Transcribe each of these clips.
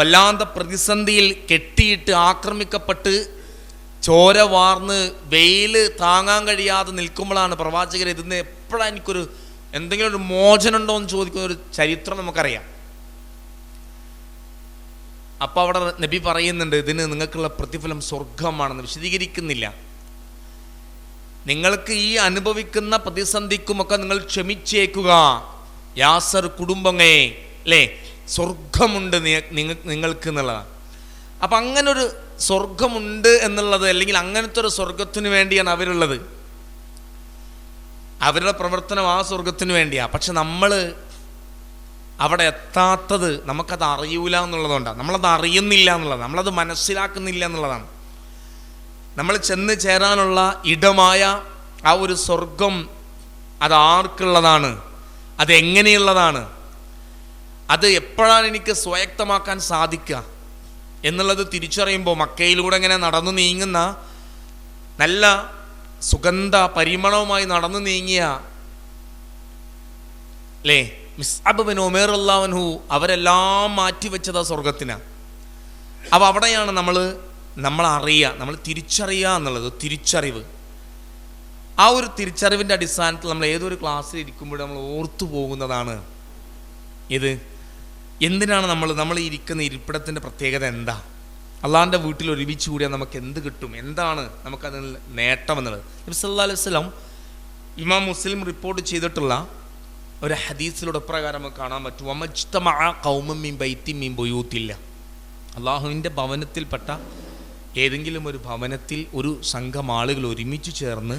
വല്ലാത്ത പ്രതിസന്ധിയിൽ കെട്ടിയിട്ട് ആക്രമിക്കപ്പെട്ട് ചോര വാർന്ന് വെയിൽ താങ്ങാൻ കഴിയാതെ നിൽക്കുമ്പോഴാണ് പ്രവാചകർ ഇതിന്ന് എപ്പോഴാണ് എനിക്കൊരു എന്തെങ്കിലും ഒരു മോചനം ഉണ്ടോ എന്ന് ചോദിക്കുന്ന ഒരു ചരിത്രം നമുക്കറിയാം. അപ്പോൾ അവിടെ നബി പറയുന്നുണ്ട് ഇതിന് നിങ്ങൾക്കുള്ള പ്രതിഫലം സ്വർഗമാണെന്ന് വിശദീകരിക്കുന്നില്ല. നിങ്ങൾക്ക് ഈ അനുഭവിക്കുന്ന പ്രതിസന്ധിക്കുമൊക്കെ നിങ്ങൾ ക്ഷമിച്ചേക്കുക. യാസർ കുടുംബങ്ങളെ അല്ലേ? സ്വർഗമുണ്ട് നിങ്ങൾക്ക് എന്നുള്ളതാണ് അപ്പം അങ്ങനൊരു സ്വർഗമുണ്ട് എന്നുള്ളത് അല്ലെങ്കിൽ അങ്ങനത്തെ ഒരു സ്വർഗത്തിന് വേണ്ടിയാണ് അവരുള്ളത്. അവരുടെ പ്രവർത്തനം ആ സ്വർഗത്തിന് വേണ്ടിയാണ് പക്ഷെ നമ്മൾ അവിടെ എത്താത്തത് നമുക്കത് അറിയൂല എന്നുള്ളതുകൊണ്ടാണ് നമ്മളത് അറിയുന്നില്ല എന്നുള്ളത്. നമ്മളത് മനസ്സിലാക്കുന്നില്ല എന്നുള്ളതാണ്. നമ്മൾ ചെന്ന് ചേരാനുള്ള ഇടമായ ആ ഒരു സ്വർഗം അത് ആർക്കുള്ളതാണ്? അത് എങ്ങനെയുള്ളതാണ്? അത് എപ്പോഴാണ് എനിക്ക് സ്വയക്തമാക്കാൻ സാധിക്കുക? എന്നുള്ളത് തിരിച്ചറിയുമ്പോൾ മക്കയിലൂടെ ഇങ്ങനെ നടന്നു നീങ്ങുന്ന നല്ല സുഗന്ധ പരിമളവുമായി നടന്നു നീങ്ങിയ അല്ലേ മിസ് അബുബിൻ ഒമേർ അള്ളാവൻഹു അവരെല്ലാം മാറ്റിവെച്ചതാ സ്വർഗത്തിന് അപ്പം അവിടെയാണ് നമ്മൾ നമ്മൾ അറിയുക നമ്മൾ തിരിച്ചറിയുക എന്നുള്ളത് തിരിച്ചറിവ്. ആ ഒരു തിരിച്ചറിവിന്റെ അടിസ്ഥാനത്തിൽ നമ്മൾ ഏതൊരു ക്ലാസ്സിൽ ഇരിക്കുമ്പോഴും നമ്മൾ ഓർത്തു പോകുന്നതാണ് ഇത് എന്തിനാണ് നമ്മൾ നമ്മൾ ഇരിക്കുന്ന ഇരിപ്പിടത്തിന്റെ പ്രത്യേകത എന്താ? അള്ളാഹിന്റെ വീട്ടിൽ ഒരുമിച്ച് കൂടിയാൽ നമുക്ക് എന്ത് കിട്ടും? എന്താണ് നമുക്കതിൽ നേട്ടം എന്നുള്ളത്? നബി സല്ലാ അലൈഹി വസല്ലം ഇമാം മുസ്ലിം റിപ്പോർട്ട് ചെയ്തിട്ടുള്ള ഒരു ഹദീസിലൂടെ പ്രകാരം നമുക്ക് കാണാൻ പറ്റും. വമജ്തമഅ കൗമം മീൻ ബൈത്തി മീൻ പൊയ്യൂത്തില്ല അള്ളാഹുവിന്റെ ഭവനത്തിൽപ്പെട്ട ഏതെങ്കിലും ഒരു ഭവനത്തിൽ ഒരു സംഘം ആളുകൾ ഒരുമിച്ച് ചേർന്ന്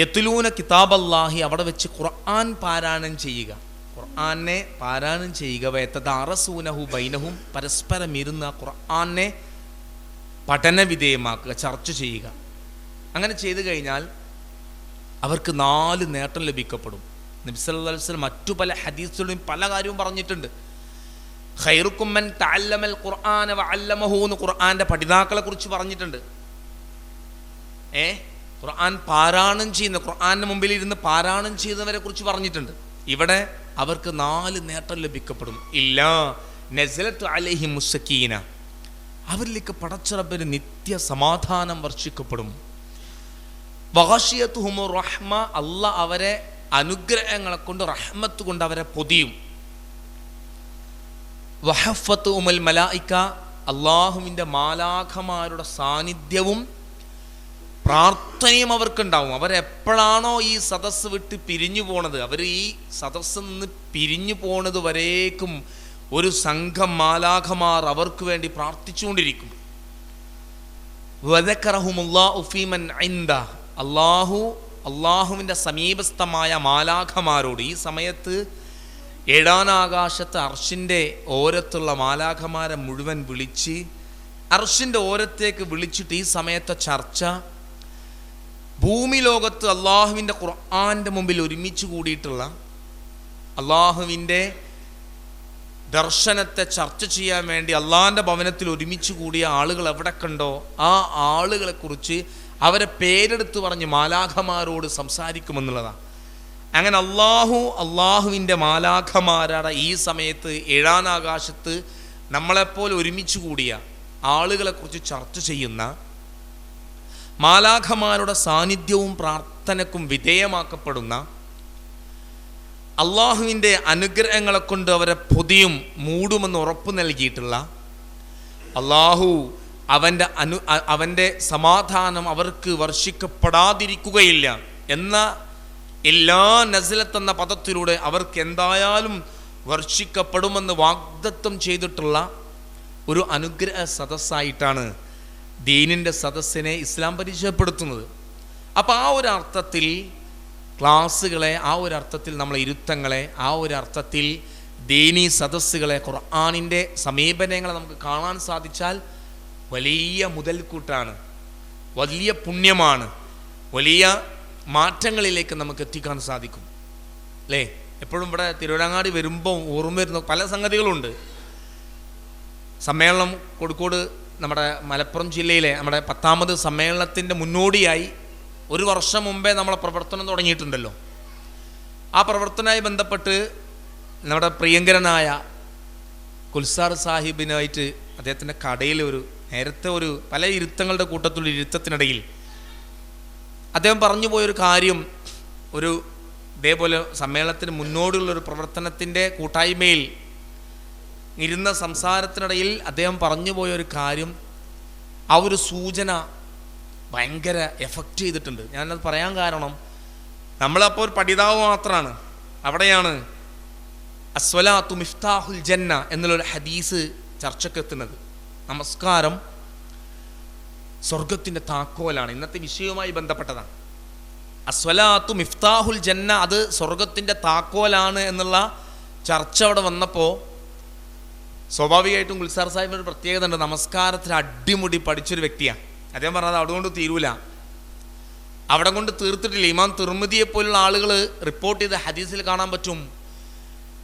യത്തുലൂന കിതാബ് അള്ളാഹി അവിടെ വെച്ച് ഖുർആൻ പാരായണം ചെയ്യുക. ഖുർആനെ പാരായണം ചെയ്യുക. വേത്തദാറസൂനഹു ബൈനഹും പരസ്പരം ഇരുന്ന ഖുർആനെ പഠന വിധേയമാക്കുക ചർച്ച ചെയ്യുക. അങ്ങനെ ചെയ്തു കഴിഞ്ഞാൽ അവർക്ക് നാല് നേട്ടം ലഭിക്കപ്പെടും. നബ്സല്ലാസ്ലം മറ്റു പല ഹദീസുകളും പല കാര്യവും പറഞ്ഞിട്ടുണ്ട്. ഖൈറുക്കുമ്മൻ തഅല്ലമൽ ഖുർആന വഅല്ലമഹു എന്ന് ഖുർആന്റെ പഠിതാക്കളെ കുറിച്ച് പറഞ്ഞിട്ടുണ്ട്. ഏ? ഖുർആൻ പാരായണം ചെയ്യുന്ന ഖുർആാന്റെ മുമ്പിൽ ഇരുന്ന് പാരായണം ചെയ്യുന്നവരെ കുറിച്ച് പറഞ്ഞിട്ടുണ്ട്. ഇവിടെ അവർക്ക് നാല് നേട്ടം ലഭിക്കപ്പെടും. ഇല്ല നസലത്ത് അലഹി മുസക്കീന അവരിലേക്ക് പടച്ചിറപ്പിന് നിത്യ സമാധാനം വർഷിക്കപ്പെടും. വഹാഷിയത്ത് ഹുമു റഹ്മ അല്ല അവരെ അനുഗ്രഹങ്ങളെ കൊണ്ട് റഹ്മത്ത് കൊണ്ട് അവരെ പൊതിയും. വഹഫത്ത് ഉമൽ മലായിക്ക അള്ളാഹുവിന്റെ മാലാഖമാരുടെ സാന്നിധ്യവും പ്രാർത്ഥനയും അവർക്കുണ്ടാവും. അവരെപ്പോഴാണോ ഈ സദസ്സ് വിട്ട് പിരിഞ്ഞു പോണത്? അവർ ഈ സദസ്സിൽ നിന്ന് പിരിഞ്ഞു പോണത് വരേക്കും ഒരു സംഘം മാലാഖമാർ അവർക്ക് വേണ്ടി പ്രാർത്ഥിച്ചുകൊണ്ടിരിക്കും. അള്ളാഹു അള്ളാഹുവിന്റെ സമീപസ്ഥമായ മാലാഖമാരോട് ഈ സമയത്ത് ഏഴാനാകാശത്ത് അർഷിന്റെ ഓരത്തുള്ള മാലാഖമാരെ മുഴുവൻ വിളിച്ച് അർഷിന്റെ ഓരത്തേക്ക് വിളിച്ചിട്ട് ഈ സമയത്തെ ചർച്ച ഭൂമി ലോകത്ത് അള്ളാഹുവിന്റെ ഖുർആാന്റെ മുമ്പിൽ ഒരുമിച്ച് കൂടിയിട്ടുള്ള അള്ളാഹുവിന്റെ ദർശനത്തെ ചർച്ച ചെയ്യാൻ വേണ്ടി അള്ളാഹിന്റെ ഭവനത്തിൽ ഒരുമിച്ച് കൂടിയ ആളുകൾ എവിടെ കണ്ടോ ആ ആളുകളെക്കുറിച്ച് അവരെ പേരെടുത്ത് പറഞ്ഞ് മാലാഖമാരോട് സംസാരിക്കുമെന്നുള്ളതാണ്. അങ്ങനെ അള്ളാഹു അള്ളാഹുവിന്റെ മാലാഖമാരാണ് ഈ സമയത്ത് ഏഴാനാകാശത്ത് നമ്മളെപ്പോലെ ഒരുമിച്ച് കൂടിയ ആളുകളെക്കുറിച്ച് ചർച്ച ചെയ്യുന്ന മാലാഖമാരുടെ സാന്നിധ്യവും പ്രാർത്ഥനക്കും വിധേയമാക്കപ്പെടുന്ന അള്ളാഹുവിന്റെ അനുഗ്രഹങ്ങളെ കൊണ്ട് അവരെ പൊതിയും മൂടുമെന്ന് ഉറപ്പ് നൽകിയിട്ടുള്ള അള്ളാഹു അവന്റെ അനു അവന്റെ സമാധാനം അവർക്ക് വർഷിക്കപ്പെടാതിരിക്കുകയില്ല എന്ന എല്ലാ നസലത്ത് എന്ന പദത്തിലൂടെ അവർക്ക് എന്തായാലും വർഷിക്കപ്പെടുമെന്ന് വാഗ്ദത്വം ചെയ്തിട്ടുള്ള ഒരു അനുഗ്രഹ സദസ്സായിട്ടാണ് ദീനിന്റെ സദസ്സിനെ ഇസ്ലാം പരിചയപ്പെടുത്തുന്നത്. അപ്പോൾ ആ ഒരു അർത്ഥത്തിൽ ക്ലാസ്സുകളെ ആ ഒരു അർത്ഥത്തിൽ നമ്മളെ ഇരുത്തങ്ങളെ ആ ഒരു അർത്ഥത്തിൽ ദീനീ സദസ്സുകളെ ഖുർആാനിന്റെ സമീപനങ്ങളെ നമുക്ക് കാണാൻ സാധിച്ചാൽ വലിയ മുതൽക്കൂട്ടാണ് വലിയ പുണ്യമാണ് വലിയ മാറ്റങ്ങളിലേക്ക് നമുക്ക് എത്തിക്കാൻ സാധിക്കും. അല്ലേ? എപ്പോഴും ഇവിടെ തിരുവരങ്ങാടി വരുമ്പോൾ ഓർമ്മ വരുന്ന പല സംഗതികളുണ്ട്. സമ്മേളനം കോഴിക്കോട് നമ്മുടെ മലപ്പുറം ജില്ലയിലെ നമ്മുടെ പത്താമത് സമ്മേളനത്തിന്റെ മുന്നോടിയായി ഒരു വർഷം മുമ്പേ നമ്മളെ പ്രവർത്തനം തുടങ്ങിയിട്ടുണ്ടല്ലോ. ആ പ്രവർത്തനമായി ബന്ധപ്പെട്ട് നമ്മുടെ പ്രിയങ്കരനായ കുൽസാർ സാഹിബിനായിട്ട് അദ്ദേഹത്തിന്റെ കടയിൽ ഒരു നേരത്തെ ഒരു പല ഇരുത്തങ്ങളുടെ കൂട്ടത്തിലുള്ള ഇരുത്തത്തിനിടയിൽ അദ്ദേഹം പറഞ്ഞു പോയൊരു കാര്യം ഒരു ഇതേപോലെ സമ്മേളനത്തിന് മുന്നോടിയുള്ള ഒരു പ്രവർത്തനത്തിന്റെ കൂട്ടായ്മയിൽ ഇരുന്ന സംസാരത്തിനിടയിൽ അദ്ദേഹം പറഞ്ഞു പോയൊരു കാര്യം ആ ഒരു സൂചന ഭയങ്കര എഫക്റ്റ് ചെയ്തിട്ടുണ്ട്. ഞാനത് പറയാൻ കാരണം നമ്മളപ്പോൾ ഒരു പഠിതാവ് മാത്രമാണ് അവിടെയാണ് അസ്വലാത്തു മിഫ്താഹുൽ ജന്ന എന്നുള്ളൊരു ഹദീസ് ചർച്ചക്കെത്തുന്നത് നമസ്കാരം സ്വർഗത്തിന്റെ താക്കോലാണ്. ഇന്നത്തെ വിഷയവുമായി ബന്ധപ്പെട്ടതാണ്. അസ്വലാത്തു മിഫ്താഹുൽ ജന്ന അത് സ്വർഗത്തിന്റെ താക്കോലാണ് എന്നുള്ള ചർച്ച അവിടെ വന്നപ്പോൾ സ്വാഭാവികമായിട്ടും ഗുൽസാർ സാഹിബിന് ഒരു പ്രത്യേകത ഉണ്ട്. നമസ്കാരത്തിൽ അടിമുടി പഠിച്ചൊരു വ്യക്തിയാണ് അദ്ദേഹം പറഞ്ഞത് അതുകൊണ്ട് തീരൂല. അവിടെ കൊണ്ട് തീർത്തിട്ടില്ല. ഇമാം തിർമിതിയെ പോലുള്ള ആളുകൾ റിപ്പോർട്ട് ചെയ്ത ഹദീസിൽ കാണാൻ പറ്റും.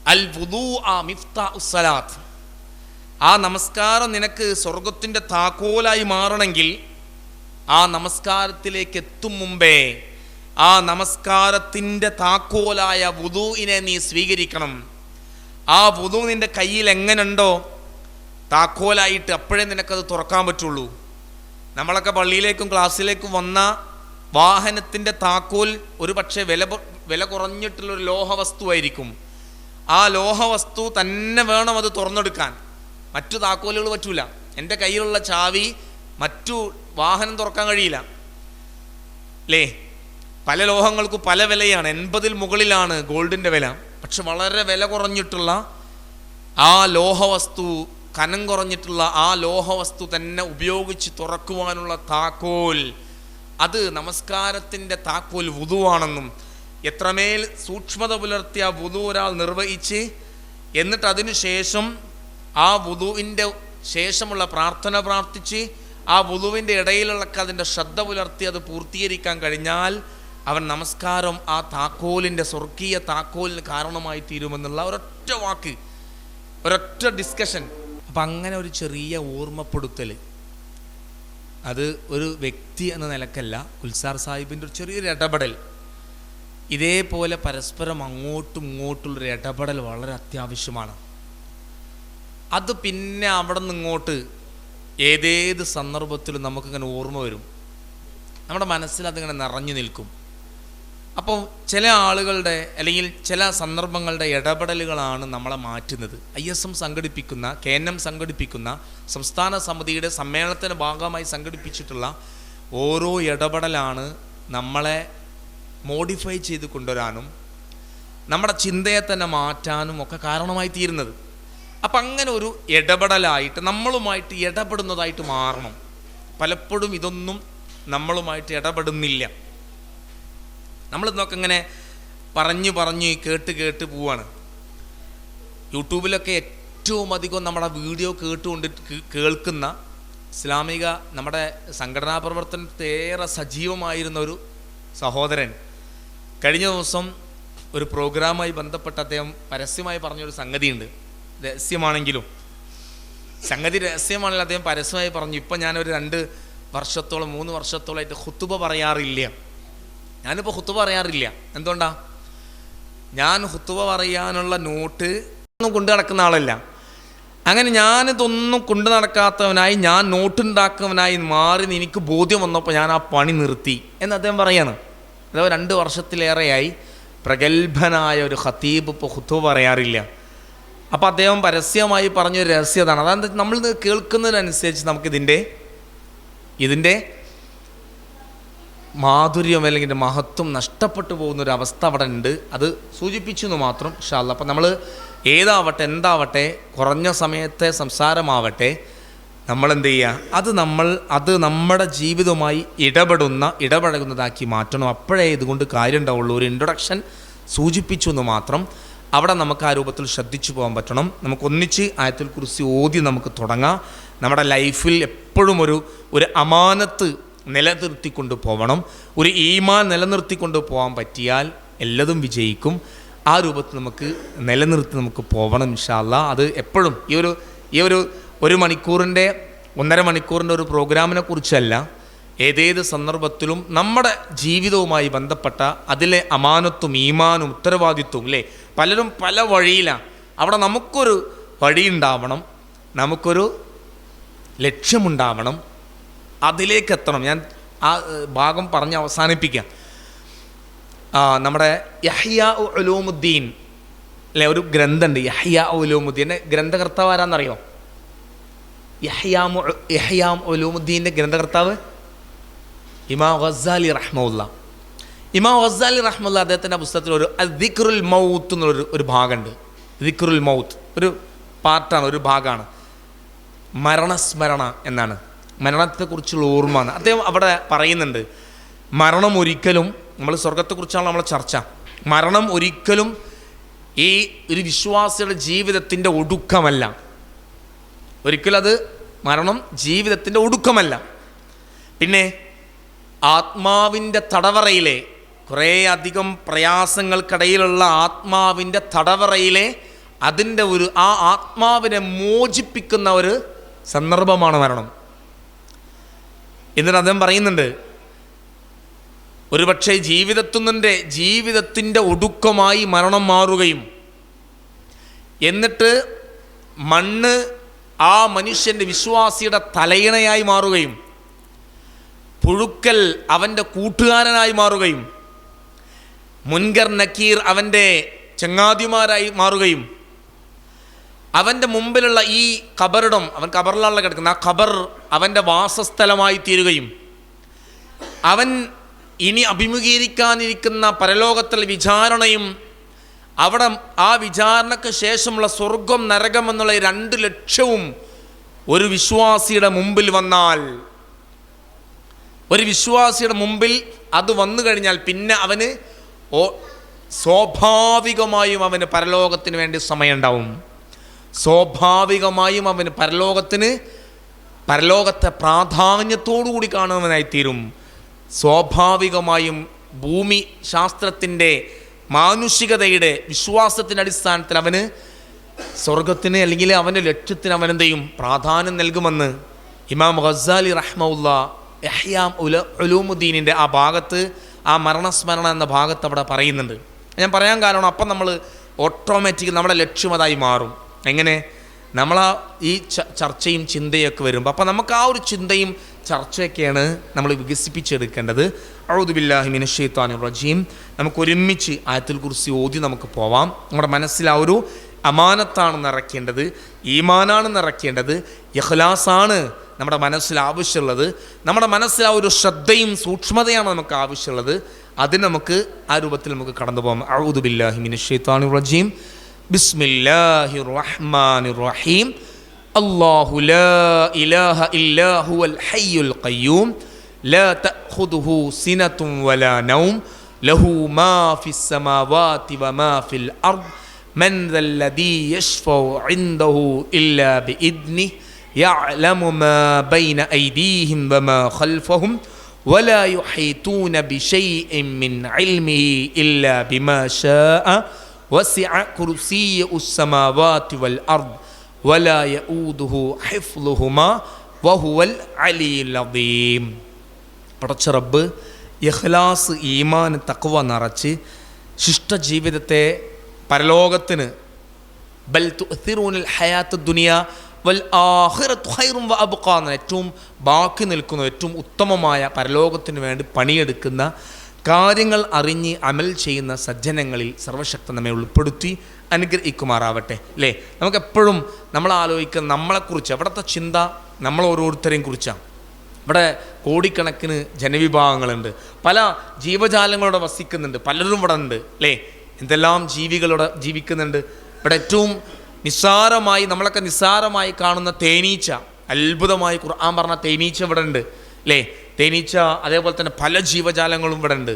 അൽ വുദു ആ മിഫ്ത ഉസ്സലാത്ത് ആ നമസ്കാരം നിനക്ക് സ്വർഗത്തിന്റെ താക്കോലായി മാറണമെങ്കിൽ ആ നമസ്കാരത്തിലേക്ക് എത്തും മുമ്പേ ആ നമസ്കാരത്തിന്റെ താക്കോലായ വുദുവിനെ നീ സ്വീകരിക്കണം. ആ വുതു നിന്റെ കയ്യിൽ എങ്ങനെയുണ്ടോ താക്കോലായിട്ട് അപ്പോഴേ നിനക്കത് തുറക്കാൻ പറ്റുള്ളൂ. നമ്മളൊക്കെ പള്ളിയിലേക്കും ക്ലാസ്സിലേക്കും വന്ന വാഹനത്തിന്റെ താക്കോൽ ഒരു പക്ഷേ വില വില കുറഞ്ഞിട്ടുള്ളൊരു ലോഹവസ്തുവായിരിക്കും. ആ ലോഹവസ്തു തന്നെ വേണം അത് തുറന്നെടുക്കാൻ. മറ്റു താക്കോലുകൾ പറ്റൂല. എന്റെ കയ്യിലുള്ള ചാവി മറ്റു വാഹനം തുറക്കാൻ കഴിയില്ല. അല്ലേ പല ലോഹങ്ങൾക്കും പല വിലയാണ്. എൺപതിൽ മുകളിലാണ് ഗോൾഡിന്റെ വില. പക്ഷെ വളരെ വില കുറഞ്ഞിട്ടുള്ള ആ ലോഹവസ്തു കനം കുറഞ്ഞിട്ടുള്ള ആ ലോഹവസ്തു തന്നെ ഉപയോഗിച്ച് തുറക്കുവാനുള്ള താക്കോൽ അത് നമസ്കാരത്തിന്റെ താക്കോൽ വുതുവാണെന്നും എത്രമേൽ സൂക്ഷ്മത പുലർത്തിയ വുതു ഒരാൾ നിർവഹിച്ച് എന്നിട്ട് അതിനുശേഷം ആ വുതുവിന്റെ ശേഷമുള്ള പ്രാർത്ഥന പ്രാർത്ഥിച്ച് ആ വുതുവിന്റെ ഇടയിലുള്ള അതിന്റെ ശ്രദ്ധ പുലർത്തി അത് പൂർത്തീകരിക്കാൻ കഴിഞ്ഞാൽ അവൻ നമസ്കാരം ആ താക്കോലിന്റെ സ്വർഗീയ താക്കോലിന് കാരണമായി തീരുമെന്നുള്ള ഒരൊറ്റ വാക്ക് ഒരൊറ്റ ഡിസ്കഷൻ അപ്പം അങ്ങനെ ഒരു ചെറിയ ഓർമ്മപ്പെടുത്തൽ അത് ഒരു വ്യക്തി എന്ന നിലക്കല്ല ഉൽസാർ സാഹിബിന്റെ ഒരു ചെറിയൊരു ഇടപെടൽ. ഇതേപോലെ പരസ്പരം അങ്ങോട്ടും ഇങ്ങോട്ടുള്ളൊരു ഇടപെടൽ വളരെ അത്യാവശ്യമാണ്. അത് പിന്നെ അവിടെ നിന്ന് ഇങ്ങോട്ട് ഏതേത് സന്ദർഭത്തിലും നമുക്കിങ്ങനെ ഓർമ്മ വരും. നമ്മുടെ മനസ്സിൽ അതിങ്ങനെ നിറഞ്ഞു നിൽക്കും. അപ്പോൾ ചില ആളുകളുടെ അല്ലെങ്കിൽ ചില സന്ദർഭങ്ങളുടെ ഇടപെടലുകളാണ് നമ്മളെ മാറ്റുന്നത്. ഐ എസ് എം സംഘടിപ്പിക്കുന്ന കെ എൻ എം സംഘടിപ്പിക്കുന്ന സംസ്ഥാന സമിതിയുടെ സമ്മേളനത്തിന്റെ ഭാഗമായി സംഘടിപ്പിച്ചിട്ടുള്ള ഓരോ ഇടപെടലാണ് നമ്മളെ മോഡിഫൈ ചെയ്ത് കൊണ്ടുവരാനും നമ്മുടെ ചിന്തയെ തന്നെ മാറ്റാനും ഒക്കെ കാരണമായി തീരുന്നത്. അപ്പം അങ്ങനെ ഒരു ഇടപെടലായിട്ട് നമ്മളുമായിട്ട് ഇടപെടുന്നതായിട്ട് മാറണം. പലപ്പോഴും ഇതൊന്നും നമ്മളുമായിട്ട് ഇടപെടുന്നില്ല. നമ്മൾ ഇന്നൊക്കെ ഇങ്ങനെ പറഞ്ഞു പറഞ്ഞ് കേട്ട് കേട്ട് പോവാണ്. യൂട്യൂബിലൊക്കെ ഏറ്റവും അധികം നമ്മുടെ വീഡിയോ കേട്ടുകൊണ്ട് കേൾക്കുന്ന ഇസ്ലാമിക നമ്മുടെ സംഘടനാ പ്രവർത്തനത്തിൽ ഏറെ സജീവമായിരുന്ന ഒരു സഹോദരൻ. കഴിഞ്ഞ ദിവസം ഒരു പ്രോഗ്രാമായി ബന്ധപ്പെട്ട് അദ്ദേഹം പരസ്യമായി പറഞ്ഞൊരു സംഗതിയുണ്ട്. രഹസ്യമാണെങ്കിലും. സംഗതി രഹസ്യമാണെങ്കിൽ അദ്ദേഹം പരസ്യമായി പറഞ്ഞു. ഇപ്പം ഞാനൊരു രണ്ട് വർഷത്തോളം മൂന്ന് വർഷത്തോളമായിട്ട് ഹുത്തുബ പറയാറില്ല. ഞാനിപ്പോൾ ഹുത്തുവ പറയാറില്ല. എന്തുകൊണ്ടാ? ഞാൻ ഹുത്തുവ പറയാനുള്ള നോട്ട് ഒന്നും കൊണ്ടു നടക്കുന്ന ആളല്ല. അങ്ങനെ ഞാനിതൊന്നും കൊണ്ടു നടക്കാത്തവനായി ഞാൻ നോട്ടുണ്ടാക്കുന്നവനായി മാറി എനിക്ക് ബോധ്യം വന്നപ്പോൾ ഞാൻ ആ പണി നിർത്തി. എന്ന് അദ്ദേഹം പറയാണ്. അതായത് രണ്ട് വർഷത്തിലേറെയായി പ്രഗത്ഭനായ ഒരു ഖത്തീബ് ഇപ്പോൾ ഹുത്തു പറയാറില്ല. അപ്പോൾ അദ്ദേഹം പരസ്യമായി പറഞ്ഞൊരു രഹസ്യതാണ്. അതാണ് നമ്മൾ കേൾക്കുന്നതിനനുസരിച്ച് നമുക്കിതിന്റെ ഇതിന്റെ മാധുര്യം അല്ലെങ്കിൽ മഹത്വം നഷ്ടപ്പെട്ടു പോകുന്ന ഒരു അവസ്ഥ അവിടെ ഉണ്ട്. അത് സൂചിപ്പിച്ചു എന്ന് മാത്രം ഷാല്ല അപ്പം നമ്മൾ ഏതാവട്ടെ എന്താവട്ടെ കുറഞ്ഞ സമയത്തെ സംസാരമാവട്ടെ നമ്മൾ എന്ത് ചെയ്യുക? അത് നമ്മൾ അത് നമ്മുടെ ജീവിതവുമായി ഇടപെടുന്ന ഇടപഴകുന്നതാക്കി മാറ്റണം. അപ്പോഴേ ഇതുകൊണ്ട് കാര്യം ഉണ്ടാവുള്ളൂ. ഒരു ഇൻട്രൊഡക്ഷൻ സൂചിപ്പിച്ചു എന്ന് മാത്രം അവിടെ നമുക്ക് ആ രൂപത്തിൽ ശ്രദ്ധിച്ചു പോകാൻ പറ്റണം. നമുക്ക് ഒന്നിച്ച് ആയത്തിൽ കുറിച്ച് ഓതി നമുക്ക് തുടങ്ങാം. നമ്മുടെ ലൈഫിൽ എപ്പോഴും ഒരു ഒരു അമാനത്ത് നിലനിർത്തിക്കൊണ്ട് പോകണം ഒരു ഈമാൻ നിലനിർത്തിക്കൊണ്ട് പോകാൻ പറ്റിയാൽ എല്ലതും വിജയിക്കും. ആ രൂപത്തിൽ നമുക്ക് നിലനിർത്തി നമുക്ക് പോകണം ഇൻഷാല്ല അത് എപ്പോഴും ഈ ഒരു ഈ ഒരു ഒരു മണിക്കൂറിന്റെ ഒന്നര മണിക്കൂറിന്റെ ഒരു പ്രോഗ്രാമിനെ കുറിച്ചല്ല. ഏതേത് സന്ദർഭത്തിലും നമ്മുടെ ജീവിതവുമായി ബന്ധപ്പെട്ട അതിലെ അമാനത്വം ഈമാനും ഉത്തരവാദിത്വവും അല്ലേ പലരും പല വഴിയിലാണ് അവിടെ നമുക്കൊരു വഴിയുണ്ടാവണം. നമുക്കൊരു ലക്ഷ്യമുണ്ടാവണം. അതിലേക്ക് എത്തണം ഞാൻ ആ ഭാഗം പറഞ്ഞ് അവസാനിപ്പിക്കാം. നമ്മുടെ യഹ്യാ ഉലൂമുദ്ദീൻ അല്ലെ ഒരു ഗ്രന്ഥമുണ്ട് യഹ്യാ ഉലോമുദ്ദീൻ. എന്റെ ഗ്രന്ഥകർത്താവ് ആരാന്നറിയോ? യഹ്യാം യഹ്യാം ഉലൂമുദ്ദീന്റെ ഗ്രന്ഥകർത്താവ് ഇമാം ഗസാലി റഹ്മുല്ല ഇമാം ഗസാലി റഹ്മുല്ല അദ്ദേഹത്തിന്റെ പുസ്തകത്തിൽ ഒരു ദിക്റുൽ മൗത്ത് എന്നൊരു ഒരു ഭാഗമുണ്ട് ദിക്റുൽ മൗത്ത്. ഒരു പാർട്ടാണ് ഒരു ഭാഗമാണ് മരണസ്മരണ എന്നാണ്. മരണത്തെക്കുറിച്ചുള്ള ഓർമ്മ എന്ന് അദ്ദേഹം അവിടെ പറയുന്നുണ്ട് മരണം ഒരിക്കലും നമ്മൾ സ്വർഗത്തെക്കുറിച്ചാണ് നമ്മളെ ചർച്ച. മരണം ഒരിക്കലും ഈ ഒരു വിശ്വാസിയുടെ ജീവിതത്തിന്റെ ഒടുക്കമല്ല. ഒരിക്കലും അത് മരണം ജീവിതത്തിന്റെ ഒടുക്കമല്ല. പിന്നെ ആത്മാവിന്റെ തടവറയിലെ കുറേ അധികം പ്രയാസങ്ങൾക്കിടയിലുള്ള ആത്മാവിന്റെ തടവറയിലെ അതിന്റെ ഒരു ആ ആത്മാവിനെ മോചിപ്പിക്കുന്ന ഒരു സന്ദർഭമാണ് മരണം. എന്നിട്ട് അദ്ദേഹം പറയുന്നുണ്ട് ഒരുപക്ഷെ ജീവിതത്തിന്റെ ജീവിതത്തിന്റെ ഒടുക്കമായി മരണം മാറുകയും എന്നിട്ട് മണ്ണ് ആ മനുഷ്യന്റെ വിശ്വാസിയുടെ തലയിണയായി മാറുകയും പുഴുക്കൽ അവന്റെ കൂട്ടുകാരനായി മാറുകയും മുൻകർ നക്കീർ അവന്റെ ചങ്ങാതിമാരായി മാറുകയും അവന്റെ മുമ്പിലുള്ള ഈ ഖബറിടം അവൻ ഖബറിലാണല്ലോ കിടക്കുന്ന ആ ഖബർ അവന്റെ വാസസ്ഥലമായി തീരുകയും അവൻ ഇനി അഭിമുഖീകരിക്കാനിരിക്കുന്ന പരലോകത്തിലെ വിചാരണയും അവിടെ ആ വിചാരണയ്ക്ക് ശേഷമുള്ള സ്വർഗം നരകം എന്നുള്ള രണ്ട് ലക്ഷ്യവും ഒരു വിശ്വാസിയുടെ മുമ്പിൽ വന്നാൽ ഒരു വിശ്വാസിയുടെ മുമ്പിൽ അത് വന്നു കഴിഞ്ഞാൽ പിന്നെ അവന് സ്വാഭാവികമായും അവന് പരലോകത്തിന് വേണ്ടി സമയമുണ്ടാവും. സ്വാഭാവികമായും അവന് പരലോകത്തിന് പരലോകത്തെ പ്രാധാന്യത്തോടു കൂടി കാണുന്നവനായിത്തീരും. സ്വാഭാവികമായും ഭൂമി ശാസ്ത്രത്തിന്റെ മാനുഷികതയുടെ വിശ്വാസത്തിന്റെ അടിസ്ഥാനത്തിൽ അവന് സ്വർഗത്തിന് അല്ലെങ്കിൽ അവന്റെ ലക്ഷ്യത്തിന് അവൻ എന്ത് ചെയ്യും? പ്രാധാന്യം നൽകുമെന്ന് ഇമാം ഖസാലി റഹ്മുല്ല എഹ്യാം ഉല ഉലൂമുദ്ദീനിന്റെ ആ ഭാഗത്ത് ആ മരണസ്മരണ എന്ന ഭാഗത്ത് അവിടെ പറയുന്നുണ്ട്. ഞാൻ പറയാൻ കാരണം അപ്പം നമ്മൾ ഓട്ടോമാറ്റിക് നമ്മുടെ ലക്ഷ്യം അതായി മാറും. എങ്ങനെ? നമ്മൾ ആ ഈ ചർച്ചയും ചിന്തയൊക്കെ വരുമ്പോൾ അപ്പം നമുക്ക് ആ ഒരു ചിന്തയും ചർച്ചയൊക്കെയാണ് നമ്മൾ വികസിപ്പിച്ചെടുക്കേണ്ടത്. അഴുദുബില്ലാഹിമിന് ഷെയ്ത്താൻ റജീം. നമുക്ക് ഒരുമിച്ച് ആയത്തിൽ കുറിച്ച് ഓതി നമുക്ക് പോവാം. നമ്മുടെ മനസ്സിൽ ആ ഒരു അമാനത്താണ് നിറയ്ക്കേണ്ടത് ഈമാനാണ് നിറയ്ക്കേണ്ടത് യഹ്ലാസാണ് നമ്മുടെ മനസ്സിൽ ആവശ്യമുള്ളത്. നമ്മുടെ മനസ്സിൽ ആ ഒരു ശ്രദ്ധയും സൂക്ഷ്മതയാണ് നമുക്ക് ആവശ്യമുള്ളത്. അതിന് നമുക്ക് ആ രൂപത്തിൽ നമുക്ക് കടന്നു പോകാം ബില്ലാഹി ഷെയ്ത്താൻ റജീം. بسم الله الرحمن الرحيم الله لا اله الا هو الحي القيوم لا تاخذه سنه ولا نوم له ما في السماوات وما في الأرض من ذا الذي يشفع عنده الا باذنه يعلم ما بين ايديهم وما خلفهم ولا يحيطون بشيء من علمه الا بما شاء وسع كرسيه السماوات والأرض ولا يؤوده حفظهما وهو العلي العظيم പടച്ച റബ്ബ് ഇഖ്ലാസ് ഈമാൻ തക്വ നിറച്ച് ശിഷ്ടജീവിതത്തെ പരലോകത്തിന് ബൽ തുഅ്തിറൂനൽ ഹയാത്ത് ദുനിയ വൽ ആഖിറത്തു ഖൈറും വ അബ്ഖാ എന്ന ഏറ്റവും ബാക്കി നിൽക്കുന്ന ഏറ്റവും ഉത്തമമായ പരലോകത്തിന് വേണ്ടി പണിയെടുക്കുന്ന കാര്യങ്ങൾ അറിഞ്ഞ് അമൽ ചെയ്യുന്ന സജ്ജനങ്ങളിൽ സർവശക്തൻ നമ്മെ ഉൾപ്പെടുത്തി അനുഗ്രഹിക്കുമാറാവട്ടെ അല്ലേ? നമുക്കെപ്പോഴും നമ്മൾ ആലോചിക്കുന്ന നമ്മളെക്കുറിച്ച് അവിടുത്തെ ചിന്ത നമ്മൾ ഓരോരുത്തരെയും കുറിച്ചാണ്. ഇവിടെ കോടിക്കണക്കിന് ജനവിഭാഗങ്ങളുണ്ട്. പല ജീവജാലങ്ങളോടെ വസിക്കുന്നുണ്ട്. പലരും ഇവിടെ ഉണ്ട് അല്ലേ? എന്തെല്ലാം ജീവികളോടെ ജീവിക്കുന്നുണ്ട്. ഇവിടെ ഏറ്റവും നിസ്സാരമായി നമ്മളൊക്കെ നിസ്സാരമായി കാണുന്ന തേനീച്ച അത്ഭുതമായി ഖുർആൻ പറഞ്ഞ തേനീച്ച ഇവിടെ ഉണ്ട് അല്ലേ? തേനീച്ച അതേപോലെ തന്നെ പല ജീവജാലങ്ങളും ഇവിടെ ഉണ്ട്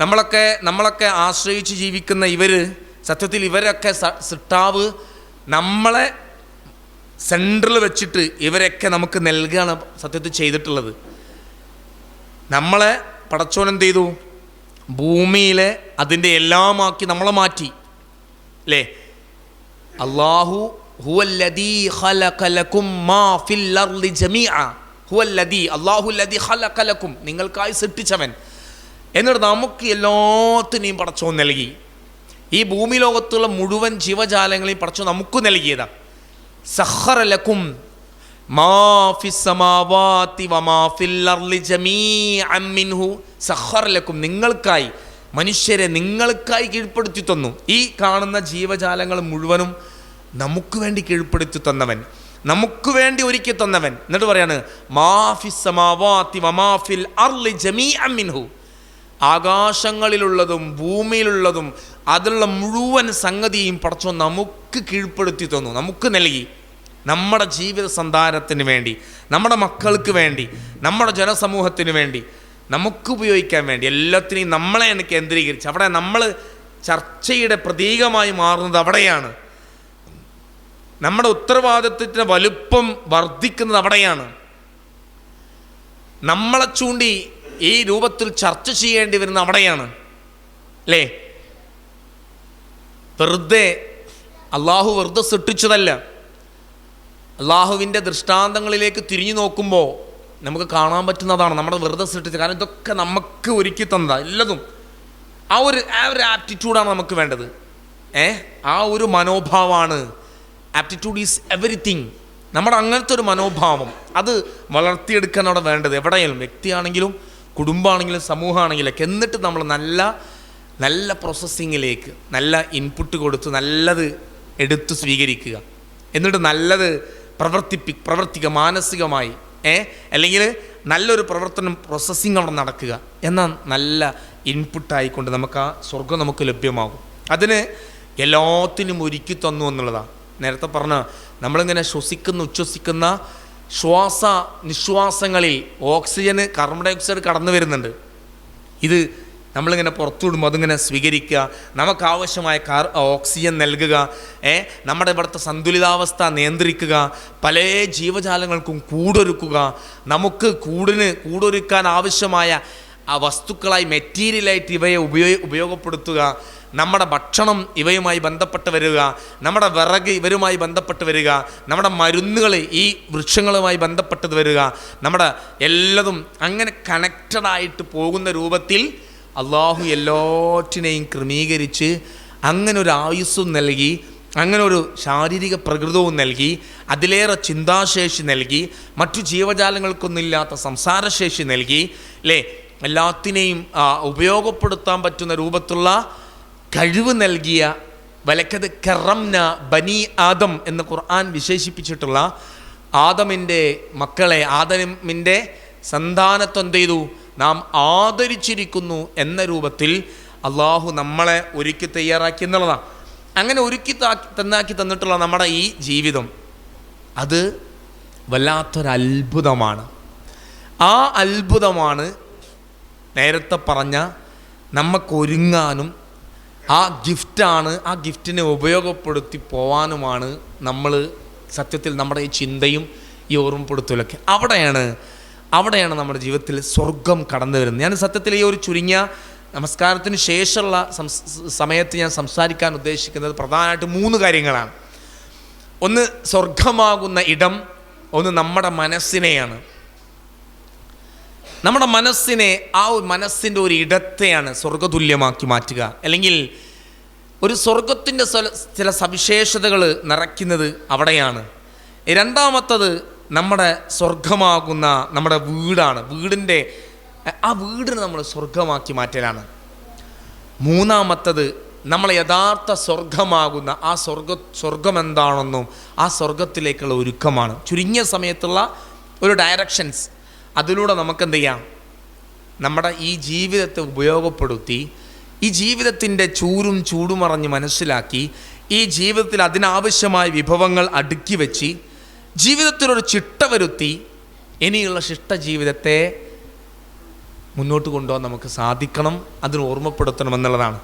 നമ്മളൊക്കെ നമ്മളൊക്കെ ആശ്രയിച്ച് ജീവിക്കുന്ന ഇവർ സത്യത്തിൽ ഇവരൊക്കെ സിട്ടാവ് നമ്മളെ സെൻട്രൽ വെച്ചിട്ട് ഇവരൊക്കെ നമുക്ക് നൽകുകയാണ് സത്യത്തിൽ ചെയ്തിട്ടുള്ളത്. നമ്മളെ പടച്ചോൻ എന്ത് ചെയ്തു? ഭൂമിയിലെ അതിന്റെ എല്ലാമാക്കി നമ്മളെ മാറ്റി. അല്ലേ അള്ളാഹു ഹുവല്ലദീ ഖലഖലകും മാ ഫിൽ അർളി ജമീഅ. ഹുവല്ലദീ അള്ളാഹുല്ലദി ഖലഖലക്കും ഖലഖലകും നിങ്ങൾക്കായി സൃഷ്ടിച്ചവൻ. എന്നിട്ട് നമുക്ക് എല്ലാത്തിനെയും പടച്ചോ നൽകി. ഈ ഭൂമി ലോകത്തുള്ള മുഴുവൻ ജീവജാലങ്ങളെയും പടച്ചോ നമുക്ക് നൽകിയതാ. സഹറലക്കും മാ ഫിസ് വമാ ഫിൽ അർളി ജമീഅൻ മിൻഹു. സഖറ ലക്കും നിങ്ങൾക്കായി മനുഷ്യരെ നിങ്ങൾക്കായി കീഴ്പ്പെടുത്തി തന്നു. ഈ കാണുന്ന ജീവജാലങ്ങൾ മുഴുവനും നമുക്ക് വേണ്ടി കീഴ്പ്പെടുത്തി തന്നവൻ. നമുക്ക് വേണ്ടി ഒരുക്കി തന്നവൻ. എന്നിട്ട് പറയാണ് മിൻഹു. ആകാശങ്ങളിലുള്ളതും ഭൂമിയിലുള്ളതും അതിലുള്ള മുഴുവൻ സംഗതിയും പടച്ചോ നമുക്ക് കീഴ്പ്പെടുത്തി തന്നു നമുക്ക് നൽകി. നമ്മുടെ ജീവിത സന്താനത്തിന് വേണ്ടി നമ്മുടെ മക്കൾക്ക് വേണ്ടി നമ്മുടെ ജനസമൂഹത്തിന് വേണ്ടി നമുക്ക് ഉപയോഗിക്കാൻ വേണ്ടി എല്ലാത്തിനെയും നമ്മളെയാണ് കേന്ദ്രീകരിച്ച്. അവിടെ നമ്മൾ ചർച്ചയുടെ പ്രതീകമായി മാറുന്നത് അവിടെയാണ്. നമ്മുടെ ഉത്തരവാദിത്വത്തിന്റെ വലുപ്പം വർദ്ധിക്കുന്നത് അവിടെയാണ്. നമ്മളെ ചൂണ്ടി ഈ രൂപത്തിൽ ചർച്ച ചെയ്യേണ്ടി വരുന്ന അവിടെയാണ്. അല്ലേ വെറുതെ അള്ളാഹു വെറുതെ സൃഷ്ടിച്ചതല്ല. അള്ളാഹുവിന്റെ ദൃഷ്ടാന്തങ്ങളിലേക്ക് തിരിഞ്ഞു നോക്കുമ്പോൾ നമുക്ക് കാണാൻ പറ്റുന്നതാണ് നമ്മുടെ വെറുതെ സൃഷ്ടിച്ചത് കാരണം ഇതൊക്കെ നമുക്ക് ഒരുക്കി തന്നതാണ് എല്ലതും. ആ ഒരു ആ ഒരു ആപ്റ്റിറ്റ്യൂഡാണ് നമുക്ക് വേണ്ടത്. ഏ? ആ ഒരു മനോഭാവമാണ് ആപ്റ്റിറ്റ്യൂഡ് ഈസ് എവറിത്തിങ് നമ്മുടെ അങ്ങനത്തെ ഒരു മനോഭാവം അത് വളർത്തിയെടുക്കാൻ അവിടെ വേണ്ടത് എവിടെയാലും വ്യക്തിയാണെങ്കിലും കുടുംബമാണെങ്കിലും സമൂഹമാണെങ്കിലൊക്കെ എന്നിട്ട് നമ്മൾ നല്ല നല്ല പ്രോസസ്സിങ്ങിലേക്ക് നല്ല ഇൻപുട്ട് കൊടുത്ത് നല്ലത് എടുത്ത് സ്വീകരിക്കുക. എന്നിട്ട് നല്ലത് പ്രവർത്തിപ്പി പ്രവർത്തിക്കുക മാനസികമായി ഏ? അല്ലെങ്കിൽ നല്ലൊരു പ്രവർത്തനം പ്രോസസ്സിങ് അവിടെ നടക്കുക എന്നാൽ നല്ല ഇൻപുട്ടായിക്കൊണ്ട് നമുക്ക് ആ സ്വർഗം നമുക്ക് ലഭ്യമാകും. അതിന് എല്ലാത്തിനും ഒരുക്കി തന്നു എന്നുള്ളതാണ്. നേരത്തെ പറഞ്ഞ നമ്മളിങ്ങനെ ശ്വസിക്കുന്ന ഉച്ഛ്വസിക്കുന്ന ശ്വാസ നിശ്വാസങ്ങളിൽ ഓക്സിജന് കാർബൺ ഡൈ ഓക്സൈഡ് കടന്നു വരുന്നുണ്ട്. ഇത് നമ്മളിങ്ങനെ പുറത്തുവിടുമ്പോൾ അതിങ്ങനെ സ്വീകരിക്കുക നമുക്കാവശ്യമായ കാർ ഓക്സിജൻ നൽകുക ഏ നമ്മുടെ ഇവിടുത്തെ സന്തുലിതാവസ്ഥ നിയന്ത്രിക്കുക പല ജീവജാലങ്ങൾക്കും കൂടൊരുക്കുക നമുക്ക് കൂടിന് കൂടൊരുക്കാൻ ആവശ്യമായ ആ വസ്തുക്കളായി മെറ്റീരിയലായിട്ട് ഇവയെ ഉപയോഗ ഉപയോഗപ്പെടുത്തുക നമ്മുടെ ഭക്ഷണം ഇവയുമായി ബന്ധപ്പെട്ട് വരിക നമ്മുടെ വിറക് ഇവരുമായി ബന്ധപ്പെട്ട് വരിക നമ്മുടെ മരുന്നുകൾ ഈ വൃക്ഷങ്ങളുമായി ബന്ധപ്പെട്ടത് വരിക നമ്മുടെ എല്ലതും അങ്ങനെ കണക്റ്റഡായിട്ട് പോകുന്ന രൂപത്തിൽ അള്ളാഹു എല്ലാറ്റിനെയും ക്രമീകരിച്ച് അങ്ങനെ ഒരു ആയുസ്സും നൽകി അങ്ങനെ ഒരു ശാരീരിക പ്രകൃതവും നൽകി അതിലേറെ ചിന്താശേഷി നൽകി മറ്റു ജീവജാലങ്ങൾക്കൊന്നുമില്ലാത്ത സംസാരശേഷി നൽകി അല്ലേ എല്ലാത്തിനെയും ഉപയോഗപ്പെടുത്താൻ പറ്റുന്ന രൂപത്തുള്ള കഴിവ് നൽകിയ വലക്കത് കറംന ബനി ആദം എന്ന് ഖുർആൻ വിശേഷിപ്പിച്ചിട്ടുള്ള ആദമിന്റെ മക്കളെ ആദമിന്റെ സന്താനത്തെ എന്ത് ചെയ്തു? നാം ആദരിച്ചിരിക്കുന്നു എന്ന രൂപത്തിൽ അള്ളാഹു നമ്മളെ ഒരുക്കി തയ്യാറാക്കി എന്നുള്ളതാണ്. അങ്ങനെ ഒരുക്കി തന്നാക്കി തന്നിട്ടുള്ള നമ്മുടെ ഈ ജീവിതം അത് വല്ലാത്തൊരത്ഭുതമാണ്. ആ അത്ഭുതമാണ് നേരത്തെ പറഞ്ഞ നമുക്കൊരുങ്ങാനും ആ ഗിഫ്റ്റാണ് ആ ഗിഫ്റ്റിനെ ഉപയോഗപ്പെടുത്തി പോവാനുമാണ് നമ്മൾ സത്യത്തിൽ നമ്മുടെ ഈ ചിന്തയും ഈ ഓർമ്മപ്പെടുത്തലൊക്കെ. അവിടെയാണ് അവിടെയാണ് നമ്മുടെ ജീവിതത്തിൽ സ്വർഗം കടന്നു വരുന്നത്. ഞാൻ സത്യത്തിൽ ഈ ഒരു ചുരുങ്ങിയ നമസ്കാരത്തിന് ശേഷമുള്ള സമയത്ത് ഞാൻ സംസാരിക്കാൻ ഉദ്ദേശിക്കുന്നത് പ്രധാനമായിട്ട് മൂന്ന് കാര്യങ്ങളാണ്. ഒന്ന് സ്വർഗമാകുന്ന ഇടം ഒന്ന് നമ്മുടെ മനസ്സിനെയാണ്. നമ്മുടെ മനസ്സിനെ ആ മനസ്സിന്റെ ഒരു ഇടത്തെയാണ് സ്വർഗതുല്യമാക്കി മാറ്റുക. അല്ലെങ്കിൽ ഒരു സ്വർഗത്തിന്റെ ചില സവിശേഷതകൾ നിറയ്ക്കുന്നത് അവിടെയാണ്. രണ്ടാമത്തത് നമ്മുടെ സ്വർഗമാകുന്ന നമ്മുടെ വീടാണ്. വീടിന്റെ ആ വീടിനെ നമ്മൾ സ്വർഗമാക്കി മാറ്റലാണ്. മൂന്നാമത്തത് നമ്മൾ യഥാർത്ഥ സ്വർഗമാകുന്ന ആ സ്വർഗ സ്വർഗം എന്താണെന്നും ആ സ്വർഗത്തിലേക്കുള്ള ഒരുക്കമാണ്. ചുരുങ്ങിയ സമയത്തുള്ള ഒരു ഡയറക്ഷൻസ് അതിലൂടെ നമുക്ക് എന്ത് ചെയ്യാം നമ്മുടെ ഈ ജീവിതത്തെ ഉപയോഗപ്പെടുത്തി ഈ ജീവിതത്തിന്റെ ചൂരും ചൂടുമറഞ്ഞ് മനസ്സിലാക്കി ഈ ജീവിതത്തിൽ അതിനാവശ്യമായ വിഭവങ്ങൾ അടുക്കി വെച്ച് ജീവിതത്തിലൊരു ചിട്ട വരുത്തി ഇനിയുള്ള ശിഷ്ട ജീവിതത്തെ മുന്നോട്ട് കൊണ്ടുപോകാൻ നമുക്ക് സാധിക്കണം അതിന് ഓർമ്മപ്പെടുത്തണം എന്നുള്ളതാണ്.